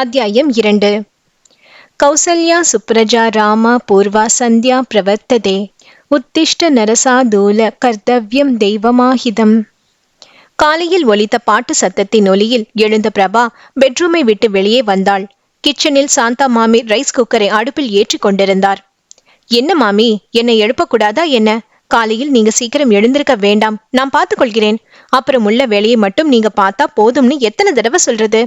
அத்தியாயம் இரண்டு. கௌசல்யா சுப்ரஜா ராமா பூர்வா சந்தியா பிரவர்த்ததே. உத்திஷ்ட நரசாதூல கர்த்தவ்யம் தெய்வமாஹிதம் காலையில் ஒலித்த பாட்டு சத்தத்தின் ஒலியில் எழுந்த பிரபா பெட்ரூமை விட்டு வெளியே வந்தாள். கிச்சனில் சாந்தா மாமி ரைஸ் குக்கரை அடுப்பில் ஏற்றி கொண்டிருந்தார். என்ன மாமி என்னை எழுப்பக்கூடாதா என்ன? காலையில் நீங்க சீக்கிரம் எழுந்திருக்க வேண்டாம். நான் பார்த்துக்கொள்கிறேன் அப்புறம் உள்ள வேலையை மட்டும் நீங்க பார்த்தா போதும்னு எத்தனை தடவை சொல்றது?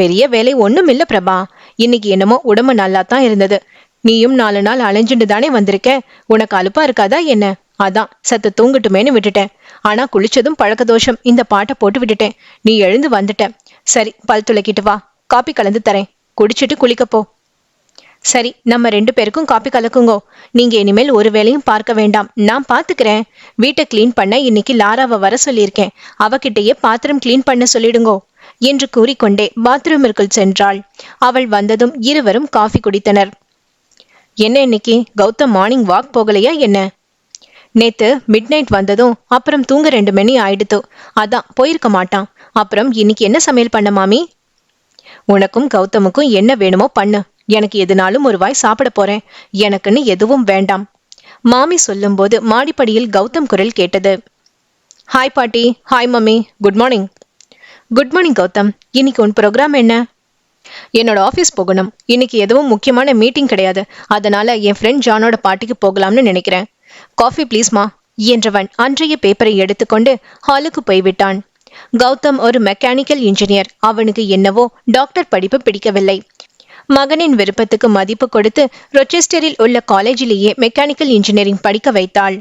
பெரிய வேலை ஒண்ணும் இல்ல பிரபா. இன்னைக்கு என்னமோ உடம்பு நல்லா தான் இருந்தது. நீயும் நாலு நாள் அலைஞ்சுட்டு தானே வந்திருக்க? உனக்கு அலுப்பா இருக்காதா என்ன? அதான் சத்து தூங்கட்டுமேன்னு விட்டுட்டேன். ஆனா குளிச்சதும் பழக்க தோஷம். இந்த பாட்டை போட்டு விட்டுட்டேன். நீ எழுந்து வந்துட்ட. சரி பல் துளக்கிட்டு வா. காப்பி கலந்து தரேன். குடிச்சிட்டு குளிக்கப்போ போ. சரி நம்ம ரெண்டு பேருக்கும் காப்பி கலக்குங்கோ. நீங்க இனிமேல் ஒரு வேலையும் பார்க்க வேண்டாம். நான் பாத்துக்கிறேன். வீட்டை கிளீன் பண்ண இன்னைக்கு லாராவை வர சொல்லியிருக்கேன். அவகிட்டயே பாத்திரம் கிளீன் பண்ண சொல்லிடுங்கோ. என்று கூறிக்கொண்டே பாத்ரூமிற்குள் சென்றாள். அவள் வந்ததும் இருவரும் காஃபி குடித்தனர். என்ன இன்னைக்கு? கௌதம் மார்னிங் வாக் போகலையா என்ன? நேத்து மிட் நைட் வந்ததும் அப்புறம் தூங்க ரெண்டு மணி ஆயிடுத்து. அதான் போயிருக்க மாட்டான். அப்புறம் இன்னைக்கு என்ன சமையல் பண்ண மாமி? உனக்கும் கௌதமுக்கும் என்ன வேணுமோ பண்ணு. எனக்கு எதுனாலும் ஒரு வாய் சாப்பிட போறேன். எனக்குன்னு எதுவும் வேண்டாம். மாமி சொல்லும்போது மாடிப்படியில் கௌதம் குரல் கேட்டது. ஹாய் பாட்டி. Hi mummy good morning. Good morning Gautham. இன்னைக்கு உன் ப்ரோக்ராம் என்ன? என்னோட ஆஃபீஸ் போகணும். இன்னைக்கு எதுவும் முக்கியமான மீட்டிங் கிடையாது. அதனால என் ஃப்ரெண்ட் ஜானோட பாட்டிக்கு போகலாம்னு நினைக்கிறேன். காஃபி ப்ளீஸ்மா என்றவன் அன்றைய பேப்பரை எடுத்துக்கொண்டு ஹாலுக்கு போய்விட்டான். கௌதம் ஒரு மெக்கானிக்கல் இன்ஜினியர் அவனுக்கு என்னவோ டாக்டர் படிப்பு பிடிக்கவில்லை. மகனின் விருப்பத்துக்கு மதிப்பு கொடுத்து ரொச்செஸ்டரில் உள்ள காலேஜிலேயே மெக்கானிக்கல் இன்ஜினியரிங் படிக்க வைத்தாள்.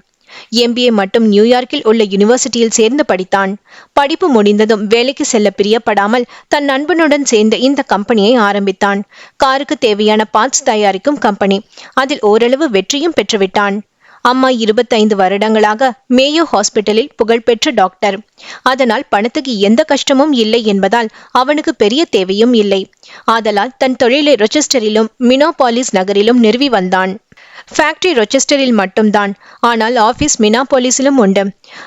எம்பிஏ மட்டும் நியூயார்க்கில் உள்ள யூனிவர்சிட்டியில் சேர்ந்து படித்தான். படிப்பு முடிந்ததும் வேலைக்கு செல்ல பிரியப்படாமல் தன் நண்பனுடன் சேர்ந்து இந்த கம்பெனியை ஆரம்பித்தான். காருக்கு தேவையான பார்ட்ஸ் தயாரிக்கும் கம்பெனி. அதில் ஓரளவு வெற்றியும் பெற்றுவிட்டான். அம்மா இருபத்தைந்து வருடங்களாக மேயோ ஹாஸ்பிட்டலில் புகழ்பெற்ற டாக்டர். அதனால் பணத்துக்கு எந்த கஷ்டமும் இல்லை என்பதால் அவனுக்கு பெரிய தேவையும் இல்லை. ஆதலால் தன் தொழிலை ரொச்செஸ்டரிலும் மினோபாலிஸ் நகரிலும் நிறுவி வந்தான். ஃபேக்டரி ரொச்செஸ்டரில் மட்டும்தான் ஆனால் ஆஃபீஸ் மினாபாலிஸிலும் உண்டு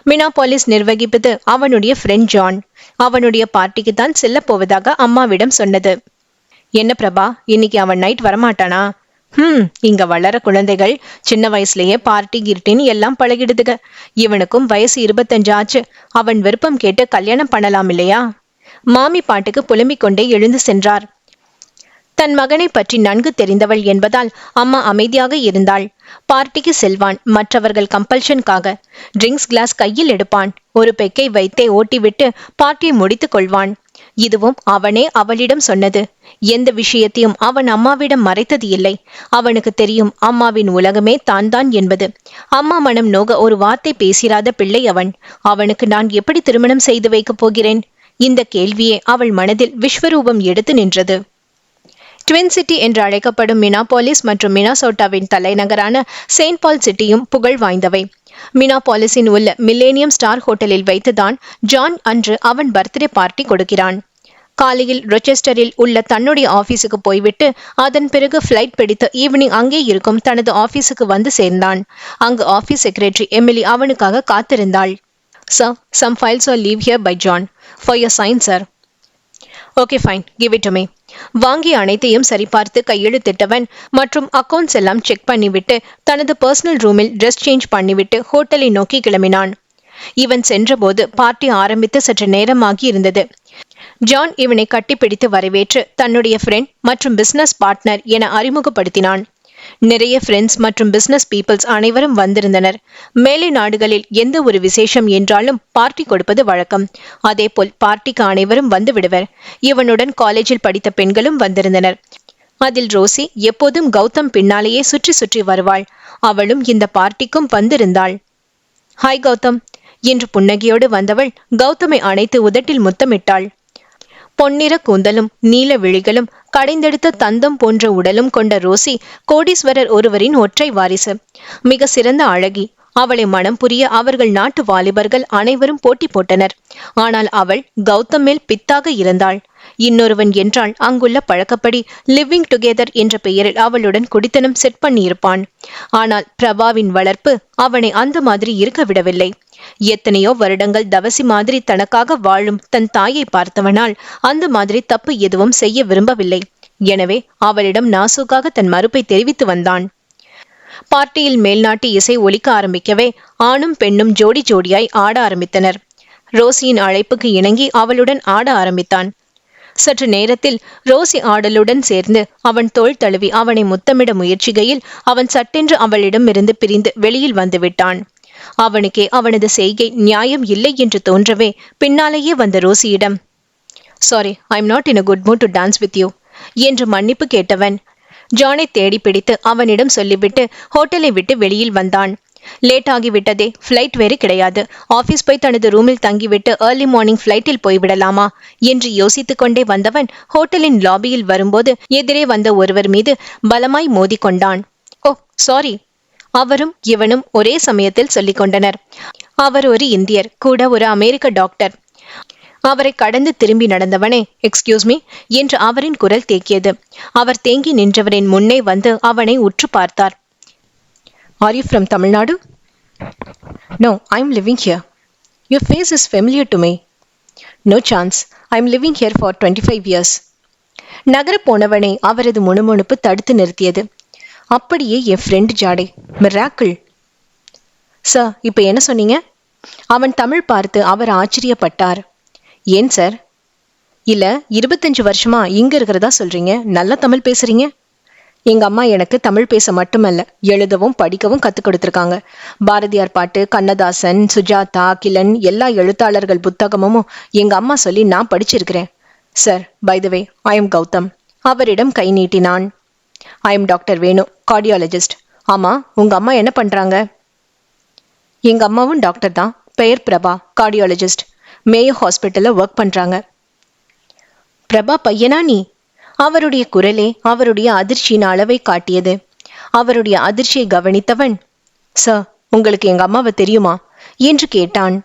மினாபாலிஸ் நிர்வகிப்பது அவனுடைய ஃப்ரெண்ட் ஜான் அவனுடைய பார்ட்டிக்கு தான் செல்ல போவதாக அம்மாவிடம் சொன்னது என்ன பிரபா இன்னைக்கு அவன் நைட் வரமாட்டானா ஹம் இங்க வளர குழந்தைகள் சின்ன வயசுலயே பார்ட்டி கிர்ட்டின்னு எல்லாம் பழகிடுதுக இவனுக்கும் வயசு இருபத்தஞ்சு ஆச்சு அவன் விருப்பம் கேட்டு கல்யாணம் பண்ணலாம் இல்லையா மாமி பாட்டுக்கு புலம்பிக் கொண்டே எழுந்து சென்றார் தன் மகனை பற்றி நன்கு தெரிந்தவள் என்பதால் அம்மா அமைதியாக இருந்தாள். பார்ட்டிக்கு செல்வான். மற்றவர்கள் கம்பல்ஷனுக்காக ட்ரிங்க்ஸ் கிளாஸ் கையில் எடுப்பான். ஒரு பெக்கை வைத்தே ஓட்டிவிட்டு பார்ட்டியை முடித்துக் கொள்வான். இதுவும் அவனே அவளிடம் சொன்னது. எந்த விஷயத்தையும் அவன் அம்மாவிடம் மறைத்தது இல்லை. அவனுக்கு தெரியும் அம்மாவின் உலகமே தான் தான் என்பது. அம்மா மனம் நோக ஒரு வார்த்தை பேசிராத பிள்ளை அவன். அவனுக்கு நான் எப்படி திருமணம் செய்து வைக்கப் போகிறேன்? இந்த கேள்வியே அவள் மனதில் விஸ்வரூபம் எடுத்து நின்றது. ட்வின் சிட்டி என்று அழைக்கப்படும் மினாபாலிஸ் மற்றும் மினாசோட்டாவின் தலைநகரான செயின்ட் பால் சிட்டியும் புகழ் வாய்ந்தவை. மினாபாலிஸின் உள்ள மில்லேனியம் ஸ்டார் ஹோட்டலில் வைத்துதான் ஜான் அன்று அவன் பர்த்டே பார்ட்டி கொடுக்கிறான். காலையில் ரொச்செஸ்டரில் உள்ள தன்னுடைய ஆபீஸுக்கு போய்விட்டு அதன் பிறகு ஃப்ளைட் பிடித்து ஈவினிங் அங்கே இருக்கும் தனது ஆபீஸுக்கு வந்து சேர்ந்தான். அங்கு ஆபீஸ் செக்ரட்டரி எமிலி அவனுக்காக காத்திருந்தாள். Sir some files are leave here by John for your sign sir okay fine give it me வாங்கி அனைத்தையும் சரிபார்த்து கையெழுத்திட்டவன் மற்றும் அக்கவுண்ட்ஸ் எல்லாம் செக் பண்ணிவிட்டு தனது பர்சனல் ரூமில் ட்ரெஸ் சேஞ்ச் பண்ணிவிட்டு ஹோட்டலை நோக்கி கிளம்பினான். இவன் சென்றபோது பார்ட்டி ஆரம்பித்து சற்று நேரமாகி இருந்தது. ஜான் இவனை கட்டிப்பிடித்து வரவேற்று தன்னுடைய ஃப்ரெண்ட் மற்றும் பிசினஸ் பார்ட்னர் என அறிமுகப்படுத்தினான். நிறைய ஃப்ரெண்ட்ஸ் மற்றும் பிசினஸ் பீப்புள்ஸ் அனைவரும் வந்திருந்தனர். மேலை நாடுகளில் எந்த ஒரு விசேஷம் என்றாலும் பார்ட்டி கொடுப்பது வழக்கம். அதேபோல் பார்ட்டிக்கு அனைவரும் வந்து விடுவர். இவனுடன் காலேஜில் படித்த பெண்களும் வந்திருந்தனர். அதில் ரோசி எப்போதும் கௌதம் பின்னாலேயே சுற்றி சுற்றி வருவாள். அவளும் இந்த பார்ட்டிக்கும் வந்திருந்தாள். ஹாய் கௌதம். என்று புன்னகையோடு வந்தவள் கௌதமை அணைத்து உதட்டில் முத்தமிட்டாள். பொன்னிற கூந்தலும் நீல விழிகளும் கடைந்தெடுத்த தந்தம் போன்ற உடலும் கொண்ட ரோசி கோடீஸ்வரர் ஒருவரின் ஒற்றை வாரிசு. மிக சிறந்த அழகி. அவளை மனம் புரிய அவர்கள் நாட்டு வாலிபர்கள் அனைவரும் போட்டி போட்டனர். ஆனால் அவள் கௌதம் மேல் பித்தாக இருந்தாள். இன்னொருவன் என்றால் அங்குள்ள பழக்கப்படி லிவிங் டுகெதர் என்ற பெயரில் அவளுடன் குடித்தனம் செட் பண்ணியிருப்பான். ஆனால் பிரபாவின் வளர்ப்பு அவனை அந்த மாதிரி இருக்க விடவில்லை. எத்தனையோ வருடங்கள் தவசி மாதிரி தனக்காக வாழும் தன் தாயை பார்த்தவனால் அந்த மாதிரி தப்பு எதுவும் செய்ய விரும்பவில்லை. எனவே அவளிடம் நாசுக்காக தன் மறுப்பை தெரிவித்து வந்தான். பார்ட்டியில் மேல்நாட்டு இசை ஒலிக்க ஆரம்பிக்கவே ஆணும் பெண்ணும் ஜோடி ஜோடியாய் ஆட ஆரம்பித்தனர். ரோசியின் அழைப்புக்கு இணங்கி அவளுடன் ஆட ஆரம்பித்தான். சற்று நேரத்தில் ரோசி ஆடலுடன் சேர்ந்து அவன் தோள் தழுவி அவனை முத்தமிட முயற்சிகையில் அவன் சட்டென்று அவளிடம் இருந்து பிரிந்து வெளியில் வந்துவிட்டான் அவனுக்கே அவனது செய்கை நியாயம் இல்லை என்று தோன்றவே பின்னாலேயே வந்த ரோசியிடம் sorry I am not in a good mood to dance with you என்று மன்னிப்பு கேட்டவன் ஜானை தேடி பிடித்து அவனிடம் சொல்லிவிட்டு ஹோட்டலை விட்டு வெளியில் வந்தான். லேட் ஆகிவிட்டதே ஃப்ளைட் வேறு கிடையாது. ஆஃபீஸ் போய் தனது ரூமில் தங்கிவிட்டு ஏர்லி மார்னிங் ஃப்ளைட்டில் போய்விடலாமா? என்று யோசித்துக் கொண்டே வந்தவன் ஹோட்டலின் லாபியில் வரும்போது எதிரே வந்த ஒருவர் மீது பலமாய் மோதிக்கொண்டான். ஓ சாரி அவரும் இவனும் ஒரே சமயத்தில் சொல்லிக் கொண்டனர். அவர் ஒரு இந்தியர் கூட ஒரு அமெரிக்க டாக்டர் அவரை கடந்து திரும்பி நடந்தவனே எக்ஸ்கியூஸ் மீ என்று அவரின் குரல் தேக்கியது. அவர் தேங்கி நின்றவரின் முன்னே வந்து அவனை உற்று பார்த்தார். Are you from Tamil Nadu no I am living here your face is familiar to me no chance I am living here for twenty five years நகர போனவனை அவரது முணுமுணுப்பு தடுத்து நிறுத்தியது. அப்படியே என் ஃப்ரெண்டு ஜாடே. மிராக்கிள் சார் இப்போ என்ன சொன்னீங்க? அவன் தமிழ் பார்த்து அவர் ஆச்சரியப்பட்டார். ஏன் சார் இல்லை இருபத்தஞ்சு வருஷமா இங்கே இருக்கிறதா சொல்கிறீங்க நல்ல தமிழ் பேசுகிறீங்க எங்க அம்மா எனக்கு தமிழ் பேச மட்டுமல்ல எழுதவும் படிக்கவும் கத்துக் கொடுத்துருக்காங்க. பாரதியார் பாட்டு கண்ணதாசன் சுஜாதா கிலன் எல்லா எழுத்தாளர்கள் புத்தகமும் எங்க அம்மா சொல்லி நான் படிச்சிருக்கிறேன். Sir by the way I am Gautam அவரிடம் கை நீட்டினான். I am doctor Venu cardiologist ஆமா உங்க அம்மா என்ன பண்றாங்க? எங்க அம்மாவும் டாக்டர் தான். பெயர் பிரபா கார்டியாலஜிஸ்ட் மேயோ ஹாஸ்பிட்டலில் ஒர்க் பண்றாங்க. பிரபா பையனா நீ? அவருடைய குரலே அவருடைய அதிர்ச்சியின் அளவை காட்டியது அவருடைய அதிர்ச்சியை கவனித்தவன் சார் உங்களுக்கு எங்க அம்மாவை தெரியுமா? என்று கேட்டான்.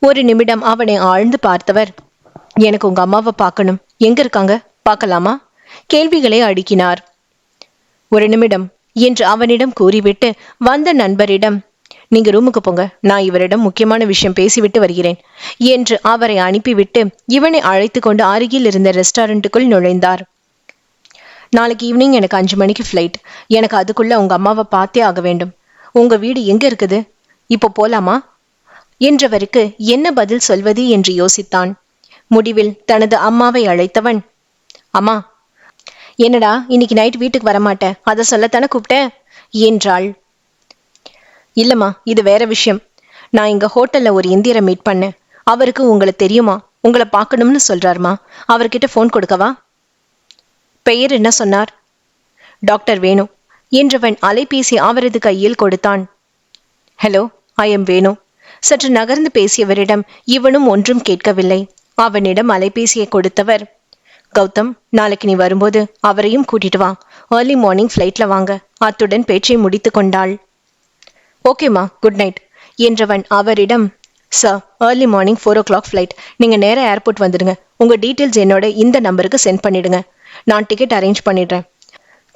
ஒரு நிமிடம் அவனை ஆழ்ந்து பார்த்தவர் எனக்கு உங்க அம்மாவை பார்க்கணும். எங்க இருக்காங்க? பார்க்கலாமா? கேள்விகளை அடுக்கினார். ஒரு நிமிடம் என்று அவனிடம் கூறிவிட்டு வந்த நண்பரிடம் நீங்க ரூமுக்கு போங்க. நான் இவரிடம் முக்கியமான விஷயம் பேசிவிட்டு வருகிறேன் என்று அவரை அனுப்பிவிட்டு இவனை அழைத்து கொண்டு அருகில் இருந்த ரெஸ்டாரண்ட்டுக்குள் நுழைந்தார். நாளைக்கு ஈவினிங் எனக்கு அஞ்சு மணிக்கு ஃப்ளைட் எனக்கு அதுக்குள்ள உங்க அம்மாவை பார்த்தே ஆக வேண்டும். உங்க வீடு எங்க இருக்குது? இப்போ போலாமா? என்றவருக்கு என்ன பதில் சொல்வது என்று யோசித்தான். முடிவில் தனது அம்மாவை அழைத்தவன் அம்மா என்னடா இன்னைக்கு நைட் வீட்டுக்கு வரமாட்டேன் அதை சொல்லத்தானே கூப்பிட்டேன் என்றாள். இல்லம்மா இது வேற விஷயம். நான் இங்க ஹோட்டல்ல ஒரு இந்தியரை மீட் பண்ணேன். அவருக்கு உங்களை தெரியுமா? உங்களை பார்க்கணும்னு சொல்றாருமா? அவர்கிட்ட ஃபோன் கொடுக்கவா? பெயர் என்ன சொன்னார்? டாக்டர் வேணு. என்றவன் அலைபேசி அவரது கையில் கொடுத்தான். Hello I am Venu. சற்று நகர்ந்து பேசியவரிடம் இவனும் ஒன்றும் கேட்கவில்லை. அவனிடம் அலைபேசியை கொடுத்தவர் கௌதம் நாளைக்கு நீ வரும்போது அவரையும் கூட்டிட்டு வா. ஏர்லி மார்னிங் ஃப்ளைட்ல வாங்க. அத்துடன் பேச்சை முடித்து கொண்டாள். ஓகேம்மா குட் நைட் என்றவன் அவரிடம் sir early morning four o'clock flight நீங்கள் நேராக ஏர்போர்ட் வந்துடுங்க. உங்கள் டீட்டெயில்ஸ் என்னோட இந்த நம்பருக்கு சென்ட் பண்ணிடுங்க. நான் டிக்கெட் அரேஞ்ச் பண்ணிடுறேன்.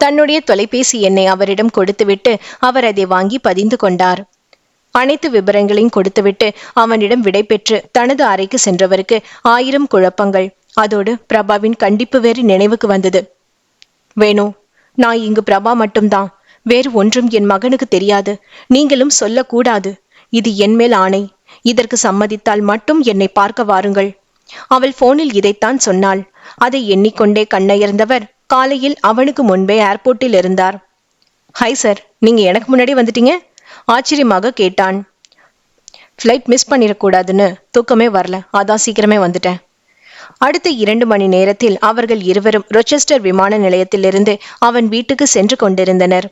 தன்னுடைய தொலைபேசி எண்ணை அவரிடம் கொடுத்துவிட்டு அவர் அதை வாங்கி பதிந்து கொண்டார். அனைத்து விவரங்களையும் கொடுத்துவிட்டு அவனிடம் விடைபெற்று தனது அறைக்கு சென்றவருக்கு ஆயிரம் குழப்பங்கள். அதோடு பிரபாவின் கண்டிப்பு வேறு நினைவுக்கு வந்தது. வேணு நான் இங்கு பிரபா மட்டும்தான். வேறு ஒன்றும் என் மகனுக்கு தெரியாது. நீங்களும் சொல்லக்கூடாது. இது என் மேல் ஆணை. இதற்கு சம்மதித்தால் மட்டும் என்னை பார்க்க வாருங்கள். அவள் போனில் இதைத்தான் சொன்னாள். அதை எண்ணிக்கொண்டே கண்ணயர்ந்தவர் காலையில் அவனுக்கு முன்பே ஏர்போர்ட்டில் இருந்தார். ஹை சார் நீங்க எனக்கு முன்னாடி வந்துட்டீங்க? ஆச்சரியமாக கேட்டான். ஃப்ளைட் மிஸ் பண்ணிடக்கூடாதுன்னு தூக்கமே வரல. அதான் சீக்கிரமே வந்துட்டேன். அடுத்த இரண்டு மணி நேரத்தில் அவர்கள் இருவரும் ரொச்செஸ்டர் விமான நிலையத்திலிருந்து அவன் வீட்டுக்கு சென்று கொண்டிருந்தனர்.